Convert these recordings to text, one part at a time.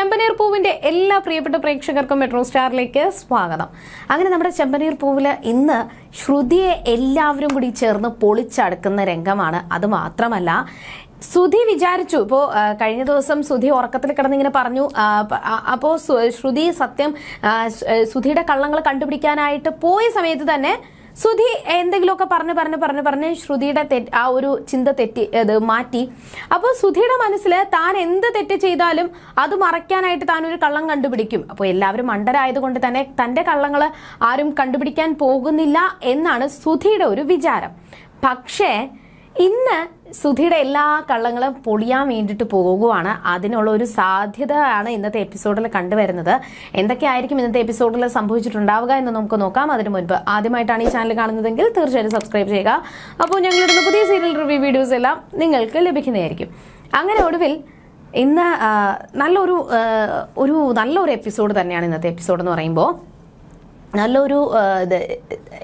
ചെമ്പനീർ പൂവിന്റെ എല്ലാ പ്രിയപ്പെട്ട പ്രേക്ഷകർക്കും മെട്രോ സ്റ്റാറിലേക്ക് സ്വാഗതം. അങ്ങനെ നമ്മുടെ ചെമ്പനീർ പൂവിൽ ഇന്ന് ശ്രുതിയെ എല്ലാവരും കൂടി ചേർന്ന് പൊളിച്ചടുക്കുന്ന രംഗമാണ്. അത് മാത്രമല്ല സുധി വിചാരിച്ചു ഇപ്പോൾ കഴിഞ്ഞ ദിവസം സുധി ഉറക്കത്തിൽ കിടന്നിങ്ങനെ പറഞ്ഞു അപ്പോൾ ശ്രുതി സത്യം ശ്രുതിയുടെ കള്ളങ്ങൾ കണ്ടുപിടിക്കാനായിട്ട് പോയ സമയത്ത് തന്നെ സുധി എന്തെങ്കിലുമൊക്കെ പറഞ്ഞ് പറഞ്ഞ് പറഞ്ഞ് പറഞ്ഞ് ശ്രുതിയുടെ തെറ്റ് ആ ഒരു ചിന്ത തെറ്റി അത് മാറ്റി. അപ്പോൾ ശ്രുതിയുടെ മനസ്സിൽ താൻ എന്ത് തെറ്റ് ചെയ്താലും അത് മറയ്ക്കാനായിട്ട് താൻ ഒരു കള്ളം കണ്ടുപിടിക്കും. അപ്പോൾ എല്ലാവരും മണ്ടരായതുകൊണ്ട് തന്നെ തന്റെ കള്ളങ്ങൾ ആരും കണ്ടുപിടിക്കാൻ പോകുന്നില്ല എന്നാണ് ശ്രുതിയുടെ ഒരു വിചാരം. പക്ഷേ ഇന്ന് സുധിയുടെ എല്ലാ കള്ളങ്ങളും പൊളിയാൻ വേണ്ടിയിട്ട് പോകുവാണ്. അതിനുള്ള ഒരു സാധ്യതയാണ് ഇന്നത്തെ എപ്പിസോഡിൽ കണ്ടുവരുന്നത്. എന്തൊക്കെയായിരിക്കും ഇന്നത്തെ എപ്പിസോഡിൽ സംഭവിച്ചിട്ടുണ്ടാവുക എന്ന് നമുക്ക് നോക്കാം. അതിനു മുൻപ് ആദ്യമായിട്ടാണ് ഈ ചാനൽ കാണുന്നതെങ്കിൽ തീർച്ചയായിട്ടും സബ്സ്ക്രൈബ് ചെയ്യുക. അപ്പോൾ ഞങ്ങളിടുന്ന പുതിയ സീരിയൽ റിവ്യൂ വീഡിയോസ് എല്ലാം നിങ്ങൾക്ക് ലഭിക്കുന്നതായിരിക്കും. അങ്ങനെ ഒടുവിൽ ഇന്ന് നല്ലൊരു ഒരു നല്ലൊരു എപ്പിസോഡ് തന്നെയാണ് ഇന്നത്തെ എപ്പിസോഡ് എന്ന് പറയുമ്പോൾ നല്ലൊരു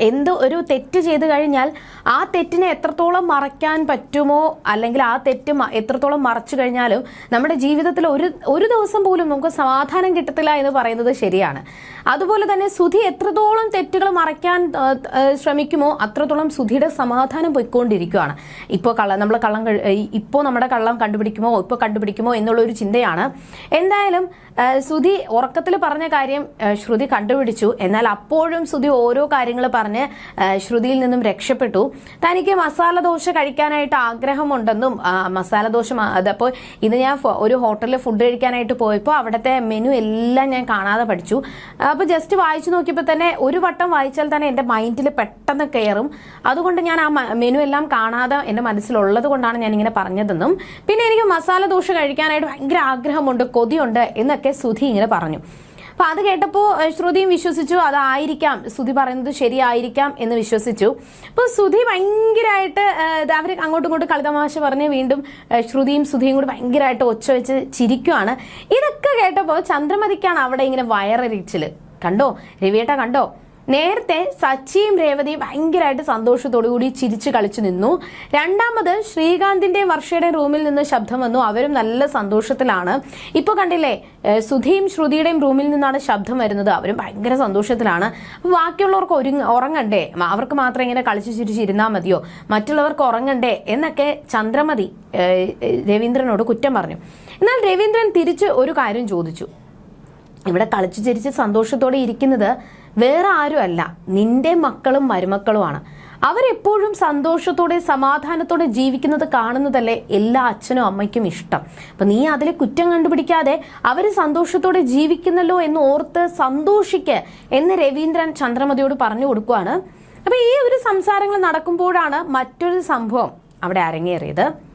എന്ത് ഒരു തെറ്റ് ചെയ്തു കഴിഞ്ഞാൽ ആ തെറ്റിനെ എത്രത്തോളം മറയ്ക്കാൻ പറ്റുമോ അല്ലെങ്കിൽ ആ തെറ്റ് എത്രത്തോളം മറച്ചു കഴിഞ്ഞാലും നമ്മുടെ ജീവിതത്തിൽ ഒരു ഒരു ദിവസം പോലും നമുക്ക് സമാധാനം കിട്ടത്തില്ല എന്ന് പറയുന്നത് ശരിയാണ്. അതുപോലെ തന്നെ സുധി എത്രത്തോളം തെറ്റുകൾ മറയ്ക്കാൻ ശ്രമിക്കുമോ അത്രത്തോളം സുധിയുടെ സമാധാനം പോയിക്കൊണ്ടിരിക്കുകയാണ് ഇപ്പോൾ കള്ളം നമ്മൾ കള്ളം ഇപ്പോൾ നമ്മുടെ കള്ളം കണ്ടുപിടിക്കുമോ ഇപ്പോൾ കണ്ടുപിടിക്കുമോ എന്നുള്ളൊരു ചിന്തയാണ്. എന്തായാലും സുധി ഉറക്കത്തിൽ പറഞ്ഞ കാര്യം ശ്രുതി കണ്ടുപിടിച്ചു. എന്നാൽ അപ്പോഴും സുധി ഓരോ കാര്യങ്ങൾ പറഞ്ഞ് ശ്രുതിയിൽ നിന്നും രക്ഷപ്പെട്ടു. തനിക്ക് മസാല ദോശ കഴിക്കാനായിട്ട് ആഗ്രഹമുണ്ടെന്നും മസാല ദോശ അതപ്പോൾ ഇത് ഞാൻ ഒരു ഹോട്ടലിൽ ഫുഡ് കഴിക്കാനായിട്ട് പോയപ്പോൾ അവിടുത്തെ മെനു എല്ലാം ഞാൻ കാണാതെ പഠിച്ചു. അപ്പോൾ ജസ്റ്റ് വായിച്ചു നോക്കിയപ്പോൾ തന്നെ ഒരു വട്ടം വായിച്ചാൽ തന്നെ എന്റെ മൈൻഡിൽ പെട്ടെന്ന് കയറും. അതുകൊണ്ട് ഞാൻ ആ മെനു എല്ലാം കാണാതെ എന്റെ മനസ്സിലുള്ളത് കൊണ്ടാണ് ഞാൻ ഇങ്ങനെ പറഞ്ഞതെന്നും. പിന്നെ എനിക്ക് മസാല ദോശ കഴിക്കാനായിട്ട് ഭയങ്കര ആഗ്രഹമുണ്ട് കൊതിയുണ്ട് എന്നൊക്കെ സുധി ഇങ്ങനെ പറഞ്ഞു. അപ്പൊ അത് കേട്ടപ്പോൾ ശ്രുതിയും വിശ്വസിച്ചു അതായിരിക്കാം ശ്രുതി പറയുന്നത് ശരിയായിരിക്കാം എന്ന് വിശ്വസിച്ചു. അപ്പൊ ശ്രുതി ഭയങ്കരമായിട്ട് അവർ അങ്ങോട്ടും ഇങ്ങോട്ടും കളിതമാശ പറഞ്ഞ് വീണ്ടും ശ്രുതിയും ശ്രുതിയും കൂടി ഭയങ്കരമായിട്ട് ഒച്ച വെച്ച് ചിരിക്കുവാണ്. ഇതൊക്കെ കേട്ടപ്പോൾ ചന്ദ്രമതിക്കാണ് അവിടെ ഇങ്ങനെ വയറരിച്ചിൽ കണ്ടോ? രവിയേട്ട കണ്ടോ? നേരത്തെ സച്ചിയും രേവതിയും ഭയങ്കരമായിട്ട് സന്തോഷത്തോടു കൂടി ചിരിച്ചു കളിച്ചു നിന്നു. രണ്ടാമത് ശ്രീകാന്തിന്റെ വർഷയുടെ റൂമിൽ നിന്ന് ശബ്ദം വന്നു. അവരും നല്ല സന്തോഷത്തിലാണ്. ഇപ്പൊ കണ്ടില്ലേ സുധിയും ശ്രുതിയുടെയും റൂമിൽ നിന്നാണ് ശബ്ദം വരുന്നത്. അവരും ഭയങ്കര സന്തോഷത്തിലാണ്. അപ്പൊ ബാക്കിയുള്ളവർക്ക് ഒരുങ്ങ ഉറങ്ങണ്ടേ? അവർക്ക് മാത്രം ഇങ്ങനെ കളിച്ചു ചിരിച്ചിരുന്നാൽ മതിയോ? മറ്റുള്ളവർക്ക് ഉറങ്ങണ്ടേ? എന്നൊക്കെ ചന്ദ്രമതി രവീന്ദ്രനോട് കുറ്റം പറഞ്ഞു. എന്നാൽ രവീന്ദ്രൻ തിരിച്ച് ഒരു കാര്യം ചോദിച്ചു. ഇവിടെ കളിച്ചു ചിരിച്ച് സന്തോഷത്തോടെ ഇരിക്കുന്നത് വേറെ ആരുമല്ല. നിന്റെ മക്കളും മരുമക്കളുമാണ്. അവരെപ്പോഴും സന്തോഷത്തോടെ സമാധാനത്തോടെ ജീവിക്കുന്നത് കാണുന്നതല്ലേ എല്ലാ അച്ഛനും അമ്മയ്ക്കും ഇഷ്ടം. അപ്പൊ നീ അതിലെ കുറ്റം കണ്ടുപിടിക്കാതെ അവർ സന്തോഷത്തോടെ ജീവിക്കുന്നല്ലോ എന്ന് ഓർത്ത് സന്തോഷിക്ക് എന്ന് രവീന്ദ്രൻ ചന്ദ്രമതിയോട് പറഞ്ഞു കൊടുക്കുവാണ്. അപ്പൊ ഈ ഒരു സംസാരങ്ങൾ നടക്കുമ്പോഴാണ് മറ്റൊരു സംഭവം അവിടെ അരങ്ങേറിയത്.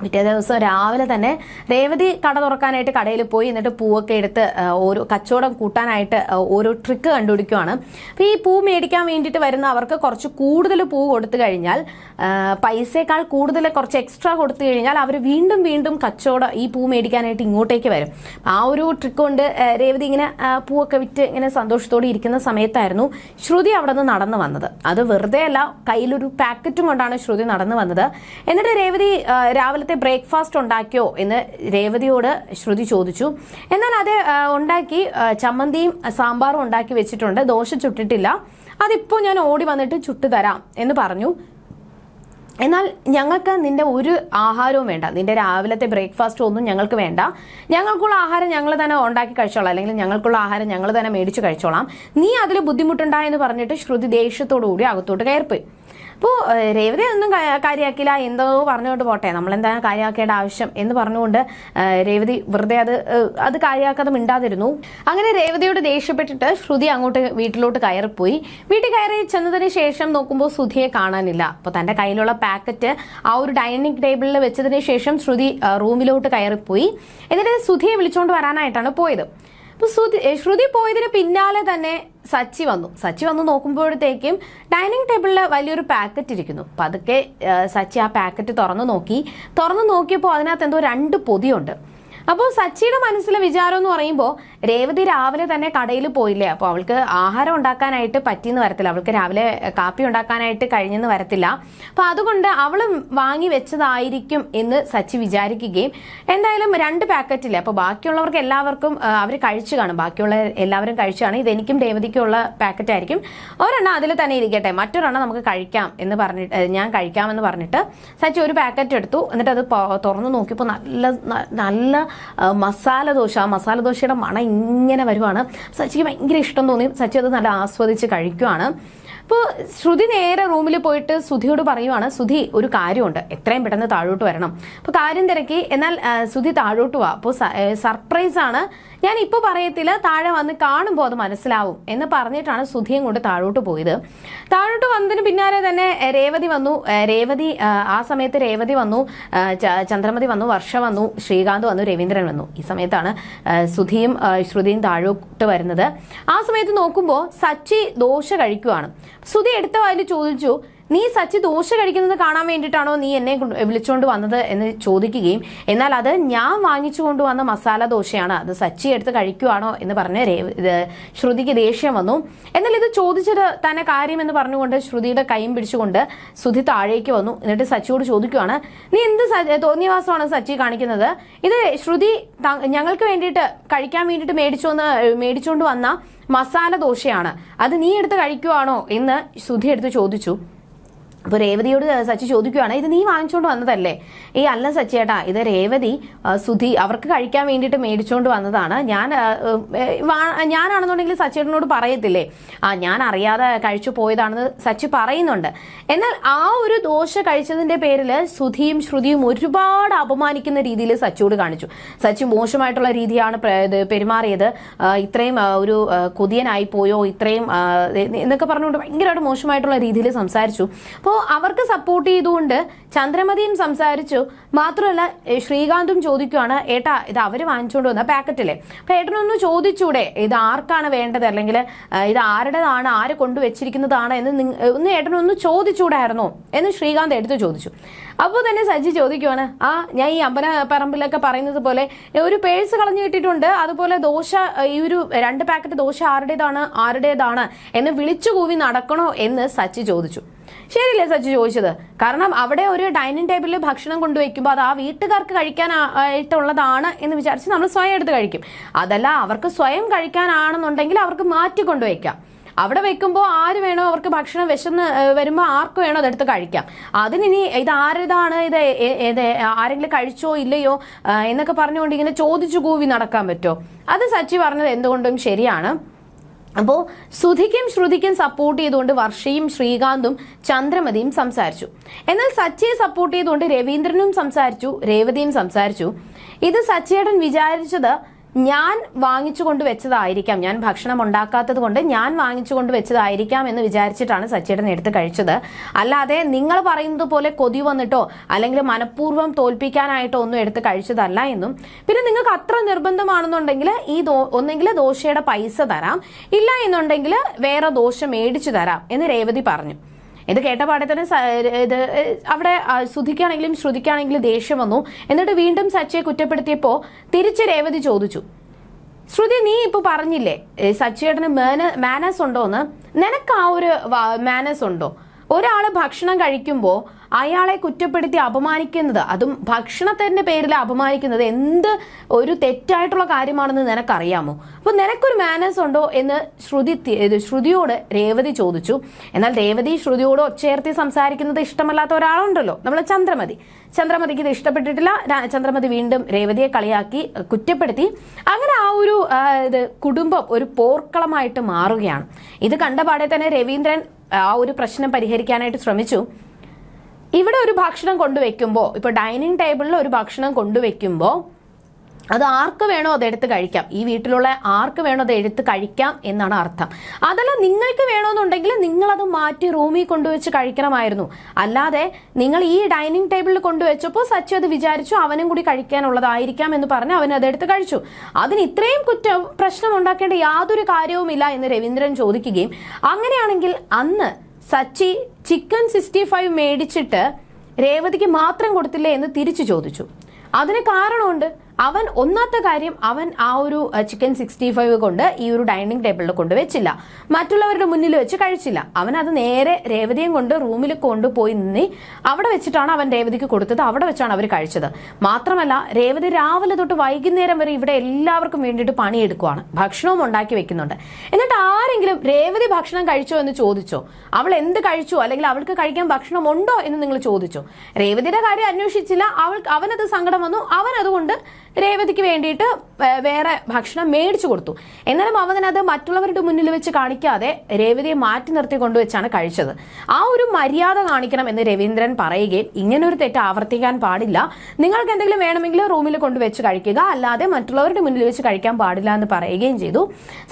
പിറ്റേ ദിവസം രാവിലെ തന്നെ രേവതി കട തുറക്കാനായിട്ട് കടയിൽ പോയി എന്നിട്ട് പൂവൊക്കെ എടുത്ത് ഓരോ കച്ചവടം കൂട്ടാനായിട്ട് ഓരോ ട്രിക്ക് കണ്ടുപിടിക്കുവാണ്. അപ്പോൾ ഈ പൂ മേടിക്കാൻ വേണ്ടിയിട്ട് വരുന്ന അവർക്ക് കുറച്ച് കൂടുതൽ പൂ കൊടുത്തു കഴിഞ്ഞാൽ പൈസയേക്കാൾ കൂടുതൽ കുറച്ച് എക്സ്ട്രാ കൊടുത്തു കഴിഞ്ഞാൽ അവർ വീണ്ടും വീണ്ടും കച്ചവടം ഈ പൂ മേടിക്കാനായിട്ട് ഇങ്ങോട്ടേക്ക് വരും. ആ ഒരു ട്രിക്ക് കൊണ്ട് രേവതി ഇങ്ങനെ പൂവൊക്കെ വിറ്റ് ഇങ്ങനെ സന്തോഷത്തോടെ ഇരിക്കുന്ന സമയത്തായിരുന്നു ശ്രുതി അവിടെ നിന്ന് നടന്നു വന്നത്. അത് വെറുതെ അല്ല കയ്യിലൊരു പാക്കറ്റും കൊണ്ടാണ് ശ്രുതി നടന്നു വന്നത്. എന്നിട്ട് രേവതി ആ, രാവിലത്തെ ബ്രേക്ക്ഫാസ്റ്റ് ഉണ്ടാക്കിയോ എന്ന് രേവതിയോട് ശ്രുതി ചോദിച്ചു. എന്നാൽ അത് ഉണ്ടാക്കി ചമ്മന്തിയും സാമ്പാറും ഉണ്ടാക്കി വെച്ചിട്ടുണ്ട്. ദോശ ചുട്ടിട്ടില്ല. അതിപ്പോൾ ഞാൻ ഓടി വന്നിട്ട് ചുട്ടു തരാം എന്ന് പറഞ്ഞു. എന്നാൽ ഞങ്ങൾക്ക് നിന്റെ ഒരു ആഹാരവും വേണ്ട. നിന്റെ രാവിലത്തെ ബ്രേക്ക്ഫാസ്റ്റ് ഒന്നും ഞങ്ങൾക്ക് വേണ്ട. ഞങ്ങൾക്കുള്ള ആഹാരം ഞങ്ങൾ തന്നെ ഉണ്ടാക്കി കഴിച്ചോളാം. അല്ലെങ്കിൽ ഞങ്ങൾക്കുള്ള ആഹാരം ഞങ്ങൾ തന്നെ മേടിച്ച് കഴിച്ചോളാം. നീ അതിൽ ബുദ്ധിമുട്ടുണ്ടായെന്ന് പറഞ്ഞിട്ട് ശ്രുതി ദേഷ്യത്തോടു കൂടി അകത്തോട്ട് കയറിപ്പോയി. അപ്പോൾ രേവതി ഒന്നും കാര്യമാക്കില്ല എന്തോ പറഞ്ഞുകൊണ്ട് പോട്ടെ. നമ്മളെന്താ കാര്യമാക്കേണ്ട ആവശ്യം എന്ന് പറഞ്ഞുകൊണ്ട് രേവതി വെറുതെ അത് അത് കാര്യമാക്കാതെ മിണ്ടാതിരുന്നു. അങ്ങനെ രേവതിയോട് ദേഷ്യപ്പെട്ടിട്ട് ശ്രുതി അങ്ങോട്ട് വീട്ടിലോട്ട് കയറിപ്പോയി. വീട്ടിൽ കയറി ചെന്നതിന് ശേഷം നോക്കുമ്പോൾ സുധിയെ കാണാനില്ല. അപ്പോൾ തന്റെ കയ്യിലുള്ള പാക്കറ്റ് ആ ഒരു ഡൈനിങ് ടേബിളിൽ വെച്ചതിന് ശേഷം ശ്രുതി റൂമിലോട്ട് കയറിപ്പോയി. എന്നിട്ട് സുധിയെ വിളിച്ചുകൊണ്ട് വരാനായിട്ടാണ് പോയത്. അപ്പോൾ ശ്രുതി ശ്രുതി പോയതിന് പിന്നാലെ തന്നെ സച്ചി വന്നു. സച്ചി വന്ന് നോക്കുമ്പോഴത്തേക്കും ഡൈനിങ് ടേബിളിൽ വലിയൊരു പാക്കറ്റ് ഇരിക്കുന്നു. പതുക്കെ അതൊക്കെ സച്ചി ആ പാക്കറ്റ് തുറന്നു നോക്കി. തുറന്നു നോക്കിയപ്പോൾ അതിനകത്ത് എന്തോ രണ്ട് പൊതിയുണ്ട്. അപ്പോൾ സച്ചിയുടെ മനസ്സിലെ വിചാരം എന്ന് പറയുമ്പോൾ രേവതി രാവിലെ തന്നെ കടയിൽ പോയില്ലേ? അപ്പോൾ അവൾക്ക് ആഹാരം ഉണ്ടാക്കാനായിട്ട് പറ്റിയെന്ന് വരത്തില്ല. അവൾക്ക് രാവിലെ കാപ്പി ഉണ്ടാക്കാനായിട്ട് കഴിഞ്ഞെന്ന് വരത്തില്ല. അപ്പൊ അതുകൊണ്ട് അവൾ വാങ്ങി വെച്ചതായിരിക്കും എന്ന് സച്ചി വിചാരിക്കുകയും എന്തായാലും രണ്ട് പാക്കറ്റില്ലേ? അപ്പോൾ ബാക്കിയുള്ളവർക്ക് എല്ലാവർക്കും അവർ കഴിച്ചു കാണും. ബാക്കിയുള്ള എല്ലാവരും കഴിച്ചു കാണും. ഇതെനിക്കും രേവതിക്കുള്ള പാക്കറ്റ് ആയിരിക്കും ഒരെണ്ണം അതിൽ തന്നെ ഇരിക്കട്ടെ. മറ്റൊരെണ്ണം നമുക്ക് കഴിക്കാം എന്ന് പറഞ്ഞിട്ട് ഞാൻ കഴിക്കാമെന്ന് പറഞ്ഞിട്ട് സച്ചി ഒരു പാക്കറ്റ് എടുത്തു. എന്നിട്ട് അത് തുറന്നു നോക്കിയപ്പോൾ നല്ല നല്ല മസാല ദോശ മസാല ദോശയുടെ മണം ഇങ്ങനെ വരുവാണ്. സച്ചിക്ക് ഭയങ്കര ഇഷ്ടം തോന്നി. സച്ചി അത് നല്ല ആസ്വദിച്ച് കഴിക്കുവാണ്. അപ്പോൾ ശ്രുതി നേരെ റൂമിൽ പോയിട്ട് സുധിയോട് പറയുവാണ് സുധി ഒരു കാര്യമുണ്ട്. എത്രയും പെട്ടെന്ന് താഴോട്ട് വരണം. അപ്പോൾ കാര്യം തിരക്കി. എന്നാൽ സുധി താഴോട്ട് വാ. അപ്പോൾ സർപ്രൈസ് ആണ്. ഞാൻ ഇപ്പോൾ പറയത്തില്ല താഴെ വന്ന് കാണുമ്പോൾ അത് മനസ്സിലാവും എന്ന് പറഞ്ഞിട്ടാണ് സുധിയും കൊണ്ട് താഴോട്ട് പോയത്. താഴോട്ട് വന്നതിന് പിന്നാലെ തന്നെ രേവതി വന്നു. രേവതി ആ, സമയത്ത് രേവതി വന്നു. ചന്ദ്രമതി വന്നു വർഷ വന്നു ശ്രീകാന്ത് വന്നു രവീന്ദ്രൻ വന്നു. ഈ സമയത്താണ് സുധിയും ശ്രുതിയും താഴോട്ട് വരുന്നത്. ആ സമയത്ത് നോക്കുമ്പോൾ സച്ചി ദോശ കഴിക്കുവാണ്. സുധി എടുത്ത വായിൽ ചോദിച്ചു നീ സച്ചി ദോശ കഴിക്കുന്നത് കാണാൻ വേണ്ടിയിട്ടാണോ നീ എന്നെ വിളിച്ചുകൊണ്ട് വന്നത്? എന്ന് ചോദിക്കുകയും എന്നാൽ അത് ഞാൻ വാങ്ങിച്ചു കൊണ്ടുവന്ന മസാല ദോശയാണ്. അത് സച്ചി എടുത്ത് കഴിക്കുവാണോ? എന്ന് പറഞ്ഞ് ശ്രുതിക്ക് ദേഷ്യം വന്നു. എന്നാൽ ഇത് ചോദിച്ചത് തന്നെ കാര്യം എന്ന് പറഞ്ഞുകൊണ്ട് ശ്രുതിയുടെ കൈയും പിടിച്ചുകൊണ്ട് സുധി താഴേക്ക് വന്നു. എന്നിട്ട് സച്ചിയോട് ചോദിക്കുവാണ് നീ എന്ത് തോന്നിയവാസമാണ് സച്ചി കാണിക്കുന്നത്? ഇത് ശ്രുതി ഞങ്ങൾക്ക് വേണ്ടിയിട്ട് കഴിക്കാൻ വേണ്ടിയിട്ട് മേടിച്ചു മേടിച്ചുകൊണ്ട് വന്ന മസാല ദോശയാണ്. അത് നീ എടുത്ത് കഴിക്കുവാണോ എന്ന് സുധി എടുത്ത് ചോദിച്ചു. അപ്പോൾ രേവതിയോട് സച്ചി ചോദിക്കുവാണ് ഇത് നീ വാങ്ങിച്ചുകൊണ്ട് വന്നതല്ലേ? ഈ അല്ല സച്ചിയേട്ടാ ഇത് രേവതി സുധി അവർക്ക് കഴിക്കാൻ വേണ്ടിയിട്ട് മേടിച്ചുകൊണ്ട് വന്നതാണ്. ഞാൻ ഞാനാണെന്നുണ്ടെങ്കിൽ സച്ചിയേട്ടനോട് പറയത്തില്ലേ? ആ ഞാൻ അറിയാതെ കഴിച്ചു പോയതാണെന്ന് സച്ചി പറയുന്നുണ്ട്. എന്നാൽ ആ ഒരു ദോശ കഴിച്ചതിന്റെ പേരിൽ സുധിയും ശ്രുതിയും ഒരുപാട് അപമാനിക്കുന്ന രീതിയിൽ സച്ചിയോട് കാണിച്ചു. സച്ചി മോശമായിട്ടുള്ള രീതിയാണ് പ്ര- പെരുമാറിയത്. ഇത്രയും ഒരു കൊതിയനായി പോയോ ഇത്രയും എന്നൊക്കെ പറഞ്ഞുകൊണ്ട് ഭയങ്കരമായിട്ട് മോശമായിട്ടുള്ള രീതിയിൽ സംസാരിച്ചു. അപ്പോൾ അവർക്ക് സപ്പോർട്ട് ചെയ്തുകൊണ്ട് ചന്ദ്രമതിയും സംസാരിച്ചു. മാത്രമല്ല ശ്രീകാന്തും ചോദിക്കുവാണ് ഏട്ടാ ഇത് അവർ വാങ്ങിച്ചുകൊണ്ട് വന്ന പാക്കറ്റിലെ അപ്പൊ ഏട്ടനൊന്ന് ചോദിച്ചൂടെ ഇത് ആർക്കാണ് വേണ്ടത്? അല്ലെങ്കിൽ ഇത് ആരുടേതാണ്? ആര് കൊണ്ടുവച്ചിരിക്കുന്നതാണ്? എന്ന് ഒന്ന് ഏട്ടനൊന്ന് ചോദിച്ചൂടായിരുന്നോ? എന്ന് ശ്രീകാന്ത് എടുത്ത് ചോദിച്ചു. അപ്പോൾ തന്നെ സജി ചോദിക്കുവാണ് ആ ഞാൻ ഈ അമ്പല പറമ്പിലൊക്കെ പറയുന്നത് പോലെ ഒരു പേഴ്സ് കളഞ്ഞു കിട്ടിയിട്ടുണ്ട്. അതുപോലെ ദോശ ഈ ഒരു രണ്ട് പാക്കറ്റ് ദോശ ആരുടേതാണ്? ആരുടേതാണ്? എന്ന് വിളിച്ചു കൂവി നടക്കണോ? എന്ന് സച്ചി ചോദിച്ചു. ശരിയല്ലേ സച്ചു ചോദിച്ചത്? കാരണം അവിടെ ഒരു ഡൈനിങ് ടേബിളിൽ ഭക്ഷണം കൊണ്ടുവയ്ക്കുമ്പോൾ അത് ആ വീട്ടുകാർക്ക് കഴിക്കാൻ ആയിട്ടുള്ളതാണ് എന്ന് വിചാരിച്ച് നമ്മൾ സ്വയം എടുത്ത് കഴിക്കും. അതല്ല അവർക്ക് സ്വയം കഴിക്കാനാണെന്നുണ്ടെങ്കിൽ അവർക്ക് മാറ്റി കൊണ്ടുവയ്ക്കാം. അവിടെ വെക്കുമ്പോൾ ആര് വേണോ അവർക്ക് ഭക്ഷണം വിശന്ന് വരുമ്പോൾ ആർക്ക് വേണോ അതെടുത്ത് കഴിക്കാം. അതിനി ഇത് ആരുതാണ് ഇത് ഏത് ആരെങ്കിലും കഴിച്ചോ ഇല്ലയോ എന്നൊക്കെ പറഞ്ഞുകൊണ്ട് ഇങ്ങനെ ചോദിച്ചു കൂവി നടക്കാൻ പറ്റുമോ? അത് സച്ചി പറഞ്ഞത് എന്തുകൊണ്ടും ശരിയാണ്. അപ്പോൾ സുധിക്കും ശ്രുതിക്കും സപ്പോർട്ട് ചെയ്തുകൊണ്ട് വർഷയും ശ്രീകാന്തും ചന്ദ്രമതിയും സംസാരിച്ചു. എന്നാൽ സച്ചിയെ സപ്പോർട്ട് ചെയ്തുകൊണ്ട് രവീന്ദ്രനും സംസാരിച്ചു രേവതിയും സംസാരിച്ചു. ഇത് സച്ചിയേട്ടൻ വിചാരിച്ചത് ഞാൻ വാങ്ങിച്ചു കൊണ്ട് വെച്ചതായിരിക്കാം. ഞാൻ ഭക്ഷണം ഉണ്ടാക്കാത്തത് കൊണ്ട് ഞാൻ വാങ്ങിച്ചു കൊണ്ട് വെച്ചതായിരിക്കാം എന്ന് വിചാരിച്ചിട്ടാണ് സച്ചേട്ടൻ എടുത്ത് കഴിച്ചത്. അല്ലാതെ നിങ്ങൾ പറയുന്നത് പോലെ കൊതി വന്നിട്ടോ അല്ലെങ്കിൽ മനഃപൂർവം തോൽപ്പിക്കാനായിട്ടോ ഒന്നും എടുത്ത് കഴിച്ചതല്ല എന്നും. പിന്നെ നിങ്ങൾക്ക് അത്ര നിർബന്ധമാണെന്നുണ്ടെങ്കിൽ ഈ ദോ ഒന്നെങ്കിൽ ദോശയുടെ പൈസ തരാം. ഇല്ല എന്നുണ്ടെങ്കിൽ വേറെ ദോശ മേടിച്ചു തരാം എന്ന് രേവതി പറഞ്ഞു. ഇത് കേട്ട പാടെ തന്നെ ഇത് അവിടെ ശ്രുതിക്കാണെങ്കിലും ശ്രുതിക്കാണെങ്കിലും ദേഷ്യം വന്നു. എന്നിട്ട് വീണ്ടും സച്ചയെ കുറ്റപ്പെടുത്തിയപ്പോൾ തിരിച്ച് രേവതി ചോദിച്ചു ശ്രുതി നീ ഇപ്പൊ പറഞ്ഞില്ലേ സച്ചിയേട്ടന് മേന മാനസ് ഉണ്ടോ എന്ന് നിനക്ക് ആ ഒരു മാനേഴ്സ് ഉണ്ടോ? ഒരാൾ ഭക്ഷണം കഴിക്കുമ്പോൾ അയാളെ കുറ്റപ്പെടുത്തി അപമാനിക്കുന്നത് അതും ഭക്ഷണത്തിന്റെ പേരിൽ അപമാനിക്കുന്നത് എന്ത് ഒരു തെറ്റായിട്ടുള്ള കാര്യമാണെന്ന് നിനക്കറിയാമോ? അപ്പോൾ നിനക്കൊരു മാനേഴ്സ് ഉണ്ടോ എന്ന് ശ്രുതി ശ്രുതിയോട് രേവതി ചോദിച്ചു. എന്നാൽ രേവതി ശ്രുതിയോട് ഒച്ചയർത്തി സംസാരിക്കുന്നത് ഇഷ്ടമല്ലാത്ത ഒരാളുണ്ടല്ലോ നമ്മൾ ചന്ദ്രമതി. ചന്ദ്രമതിക്ക് ഇത് ഇഷ്ടപ്പെട്ടിട്ടില്ല. ചന്ദ്രമതി വീണ്ടും രേവതിയെ കളിയാക്കി കുറ്റപ്പെടുത്തി. അങ്ങനെ ആ ഒരു ഇത് കുടുംബം ഒരു പോർക്കളമായിട്ട് മാറുകയാണ്. ഇത് കണ്ട പാടെ തന്നെ രവീന്ദ്രൻ ആ ഒരു പ്രശ്നം പരിഹരിക്കാനായിട്ട് ശ്രമിച്ചു. ഇവിടെ ഒരു ഭക്ഷണം കൊണ്ടുവയ്ക്കുമ്പോൾ ഇപ്പോൾ ഡൈനിങ് ടേബിളിൽ ഒരു ഭക്ഷണം കൊണ്ടുവയ്ക്കുമ്പോൾ അത് ആർക്ക് വേണോ അത് എടുത്ത് കഴിക്കാം. ഈ വീട്ടിലുള്ള ആർക്ക് വേണോ അത് എടുത്ത് കഴിക്കാം എന്നാണ് അർത്ഥം. അതല്ല നിങ്ങൾക്ക് വേണമെന്നുണ്ടെങ്കിൽ നിങ്ങളത് മാറ്റി റൂമിൽ കൊണ്ടുവച്ച് കഴിക്കണമായിരുന്നു. അല്ലാതെ നിങ്ങൾ ഈ ഡൈനിങ് ടേബിളിൽ കൊണ്ടുവച്ചപ്പോൾ സച്ചു അത് വിചാരിച്ചു അവനും കൂടി കഴിക്കാനുള്ളതായിരിക്കാം എന്ന് പറഞ്ഞ് അവൻ അതെടുത്ത് കഴിച്ചു. അതിന് ഇത്രയും കുറ്റം പ്രശ്നം ഉണ്ടാക്കേണ്ട യാതൊരു കാര്യവുമില്ല എന്ന് രവീന്ദ്രൻ ചോദിക്കുകയും അങ്ങനെയാണെങ്കിൽ അന്ന് സച്ചി ചിക്കൻ സിക്സ്റ്റി ഫൈവ് മേടിച്ചിട്ട് രേവതിക്ക് മാത്രം കൊടുത്തില്ലേ എന്ന് തിരിച്ചു ചോദിച്ചു. അതിന് കാരണമുണ്ട്? അവൻ ഒന്നാത്ത കാര്യം അവൻ ആ ഒരു ചിക്കൻ സിക്സ്റ്റി ഫൈവ് കൊണ്ട് ഈ ഒരു ഡൈനിങ് ടേബിളിൽ കൊണ്ട് വെച്ചില്ല മറ്റുള്ളവരുടെ മുന്നിൽ വെച്ച് കഴിച്ചില്ല. അവൻ അത് നേരെ രേവതിയും കൊണ്ട് റൂമിൽ കൊണ്ടുപോയി നിന്നി അവിടെ വെച്ചിട്ടാണ് അവൻ രേവതിക്ക് കൊടുത്തത്. അവിടെ വെച്ചാണ് അവർ കഴിച്ചത്. മാത്രമല്ല രേവതി രാവിലെ തൊട്ട് വൈകുന്നേരം വരെ ഇവിടെ എല്ലാവർക്കും വേണ്ടിയിട്ട് പണിയെടുക്കുവാണ്. ഭക്ഷണവും ഉണ്ടാക്കി വെക്കുന്നുണ്ട്. എന്നിട്ട് ആരെങ്കിലും രേവതി ഭക്ഷണം കഴിച്ചോ എന്ന് ചോദിച്ചോ? അവൾ എന്ത് കഴിച്ചു? അല്ലെങ്കിൽ അവൾക്ക് കഴിക്കാൻ ഭക്ഷണം ഉണ്ടോ എന്ന് നിങ്ങൾ ചോദിച്ചോ? രേവതിയുടെ കാര്യം അന്വേഷിച്ചില്ല. അവൾ അവനത് സങ്കടം വന്നു. അവൻ അതുകൊണ്ട് രേവതിക്ക് വേണ്ടിയിട്ട് വേറെ ഭക്ഷണം മേടിച്ചു കൊടുത്തു. എന്നാലും അവനത് മറ്റുള്ളവരുടെ മുന്നിൽ വെച്ച് കാണിക്കാതെ രേവതിയെ മാറ്റി നിർത്തി കൊണ്ടുവച്ചാണ് കഴിച്ചത്. ആ ഒരു മര്യാദ കാണിക്കണം എന്ന് രവീന്ദ്രൻ പറയുകയും ഇങ്ങനൊരു തെറ്റ് ആവർത്തിക്കാൻ പാടില്ല. നിങ്ങൾക്ക് എന്തെങ്കിലും വേണമെങ്കിൽ റൂമിൽ കൊണ്ടുവച്ച് കഴിക്കുക. അല്ലാതെ മറ്റുള്ളവരുടെ മുന്നിൽ വെച്ച് കഴിക്കാൻ പാടില്ല എന്ന് പറയുകയും ചെയ്തു.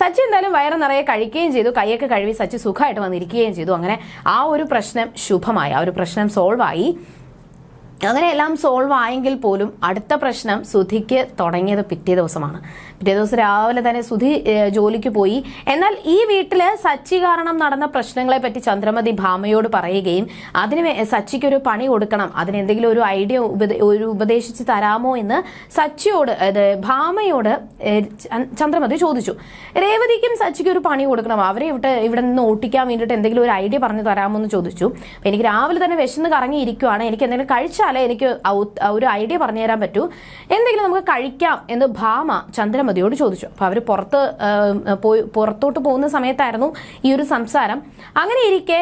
സച്ചി എന്തായാലും വയറ് നിറയെ കഴിക്കുകയും ചെയ്തു. കൈയൊക്കെ കഴുകി സച്ചി സുഖമായിട്ട് വന്നിരിക്കുകയും ചെയ്തു. അങ്ങനെ ആ ഒരു പ്രശ്നം ശുഭമായി ആ ഒരു പ്രശ്നം സോൾവ് ആയി അങ്ങനെ എല്ലാം സോൾവ് ആയെങ്കിൽ പോലും അടുത്ത പ്രശ്നം സുധിക്ക് തുടങ്ങിയത് പിറ്റേ ദിവസമാണ്. പിറ്റേ ദിവസം രാവിലെ തന്നെ സുധി ജോലിക്ക് പോയി. എന്നാൽ ഈ വീട്ടിൽ സച്ചി കാരണം നടന്ന പ്രശ്നങ്ങളെ പറ്റി ചന്ദ്രമതി ഭാമയോട് പറയുകയും അതിന് സച്ചിക്ക് ഒരു പണി കൊടുക്കണം അതിന് എന്തെങ്കിലും ഒരു ഐഡിയ ഒരു ഉപദേശിച്ച് തരാമോ എന്ന് സച്ചിയോട് ഭാമയോട് ചന്ദ്രമതി ചോദിച്ചു. രേവതിക്കും സച്ചിക്ക് ഒരു പണി കൊടുക്കണം അവരെ ഇവിടെ ഇവിടെ നിന്ന് ഓട്ടിക്കാൻ വേണ്ടിയിട്ട് എന്തെങ്കിലും ഒരു ഐഡിയ പറഞ്ഞു തരാമോ എന്ന് ചോദിച്ചു. എനിക്ക് രാവിലെ തന്നെ വിശന്ന് കറങ്ങിയിരിക്കുവാണ് എനിക്ക് എന്തെങ്കിലും കഴിച്ചാലേ എനിക്ക് ഒരു ഐഡിയ പറഞ്ഞു തരാൻ പറ്റൂ. എന്തെങ്കിലും നമുക്ക് കഴിക്കാം എന്ന് ഭാമ ചന്ദ്രമതിയോട് ചോദിച്ചു. അപ്പോൾ അവർ പുറത്ത് പോയി പുറത്തോട്ട് പോകുന്ന സമയത്തായിരുന്നു ഈ ഒരു സംസാരം. അങ്ങനെ ഇരിക്കെ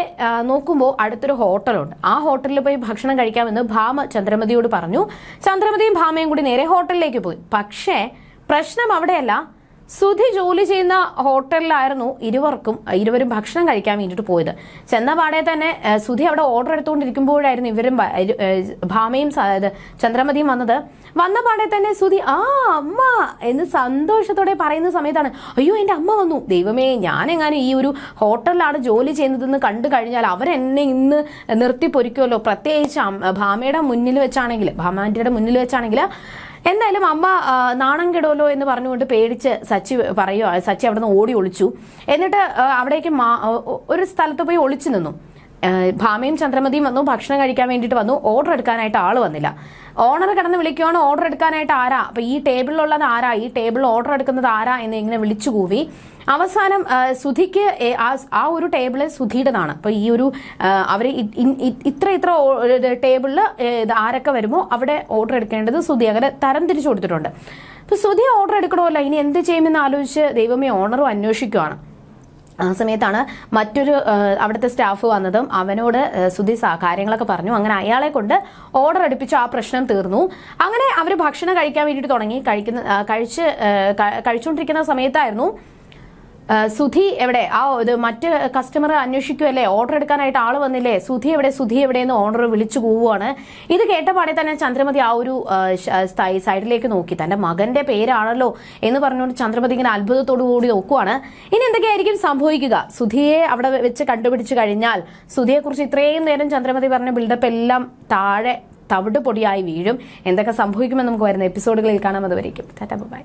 നോക്കുമ്പോൾ അടുത്തൊരു ഹോട്ടലുണ്ട്. ആ ഹോട്ടലിൽ പോയി ഭക്ഷണം കഴിക്കാമെന്ന് ഭാമ ചന്ദ്രമതിയോട് പറഞ്ഞു. ചന്ദ്രമതിയും ഭാമയും കൂടി നേരെ ഹോട്ടലിലേക്ക് പോയി. പക്ഷേ പ്രശ്നം അവിടെയല്ല. സുധി ജോലി ചെയ്യുന്ന ഹോട്ടലിലായിരുന്നു ഇരുവർക്കും ഇരുവരും ഭക്ഷണം കഴിക്കാൻ വേണ്ടിയിട്ട് പോയത്. ചെന്ന പാടെ തന്നെ സുധി അവിടെ ഓർഡർ എടുത്തുകൊണ്ടിരിക്കുമ്പോഴായിരുന്നു ഇവരും ഭാമയും ചന്ദ്രമതിയും വന്നത്. വന്ന പാടെ തന്നെ സുധി ആ അമ്മ! എന്ന് സന്തോഷത്തോടെ പറയുന്ന സമയത്താണ് അയ്യോ എന്റെ അമ്മ വന്നു. ദൈവമേ ഞാനെങ്ങാനും ഈ ഒരു ഹോട്ടലിലാണ് ജോലി ചെയ്യുന്നതെന്ന് കണ്ടു കഴിഞ്ഞാൽ അവരെന്നെ ഇന്ന് നിർത്തി പൊരിക്കുമല്ലോ പ്രത്യേകിച്ച് ഭാമയുടെ മുന്നിൽ വെച്ചാണെങ്കിൽ ഭാമാന്റെ മുന്നിൽ വെച്ചാണെങ്കിൽ എന്തായാലും അമ്മ നാണം കെടുമല്ലോ എന്ന് പറഞ്ഞുകൊണ്ട് പേടിച്ച് സച്ചി പറയുക സച്ചി അവിടെ നിന്ന് ഓടി ഒളിച്ചു. എന്നിട്ട് അവിടേക്ക് ഒരു സ്ഥലത്ത് പോയി ഒളിച്ചു നിന്നു. ഭാമയും ചന്ദ്രമതിയും വന്നു ഭക്ഷണം കഴിക്കാൻ വേണ്ടിയിട്ട് വന്നു ഓർഡർ എടുക്കാനായിട്ട് ആൾ വന്നില്ല. ഓണർ കിടന്ന് വിളിക്കുവാണ് ഓർഡർ എടുക്കാനായിട്ട് ആരാ? അപ്പൊ ഈ ടേബിളിലുള്ളത് ആരാ? ഈ ടേബിളിൽ ഓർഡർ എടുക്കുന്നത് ആരാ എന്ന് ഇങ്ങനെ വിളിച്ചു കൂവി. അവസാനം സുധിക്ക് ആ- ഒരു ടേബിൾ സുധിയുടേതാണ് അപ്പൊ ഈ ഒരു അവർ ഇത്ര ഇത്ര ടേബിളിൽ ആരൊക്കെ വരുമോ അവിടെ ഓർഡർ എടുക്കേണ്ടത് സുധി. അങ്ങനെ തരം തിരിച്ചു കൊടുത്തിട്ടുണ്ട്. അപ്പൊ സുധി ഓർഡർ എടുക്കണമല്ലോ. ഇനി എന്ത് ചെയ്യുമെന്ന് ആലോചിച്ച് ദൈവമേ ഓണറും അന്വേഷിക്കുവാണ്. ആ സമയത്താണ് മറ്റൊരു അവിടുത്തെ സ്റ്റാഫ് വന്നതും അവനോട് സുധി കാര്യങ്ങളൊക്കെ പറഞ്ഞു. അങ്ങനെ അയാളെ കൊണ്ട് ഓർഡർ അടുപ്പിച്ചു ആ പ്രശ്നം തീർന്നു. അങ്ങനെ അവർ ഭക്ഷണം കഴിക്കാൻ വേണ്ടിയിട്ട് തുടങ്ങി. കഴിക്കുന്ന കഴിച്ച് കഴിച്ചുകൊണ്ടിരിക്കുന്ന സമയത്തായിരുന്നു സുധി എവിടെ? ആ ഇത് മറ്റ് കസ്റ്റമർ അന്വേഷിക്കുമല്ലേ ഓർഡർ എടുക്കാനായിട്ട് ആൾ വന്നില്ലേ? സുധി എവിടെ? സുധി എവിടെയെന്ന് ഓർഡർ വിളിച്ചു പോവുകയാണ് ഇത് കേട്ടപാടെ തന്നെ ചന്ദ്രമതി ആ ഒരു സൈഡിലേക്ക് നോക്കി. തന്റെ മകന്റെ പേരാണല്ലോ എന്ന് പറഞ്ഞുകൊണ്ട് ചന്ദ്രമതി ഇങ്ങനെ അത്ഭുതത്തോടു കൂടി നോക്കുവാണ്. ഇനി എന്തൊക്കെയായിരിക്കും സംഭവിക്കുക? സുധിയെ അവിടെ വെച്ച് കണ്ടുപിടിച്ചു കഴിഞ്ഞാൽ സുധിയെക്കുറിച്ച് ഇത്രയും നേരം ചന്ദ്രമതി പറഞ്ഞ ബിൽഡപ്പ് എല്ലാം താഴെ തവിട് പൊടിയായി വീഴും. എന്തൊക്കെ സംഭവിക്കുമെന്ന് നമുക്ക് വരുന്ന എപ്പിസോഡുകളിൽ കാണാം. അതുവരേക്കും. Tata bye.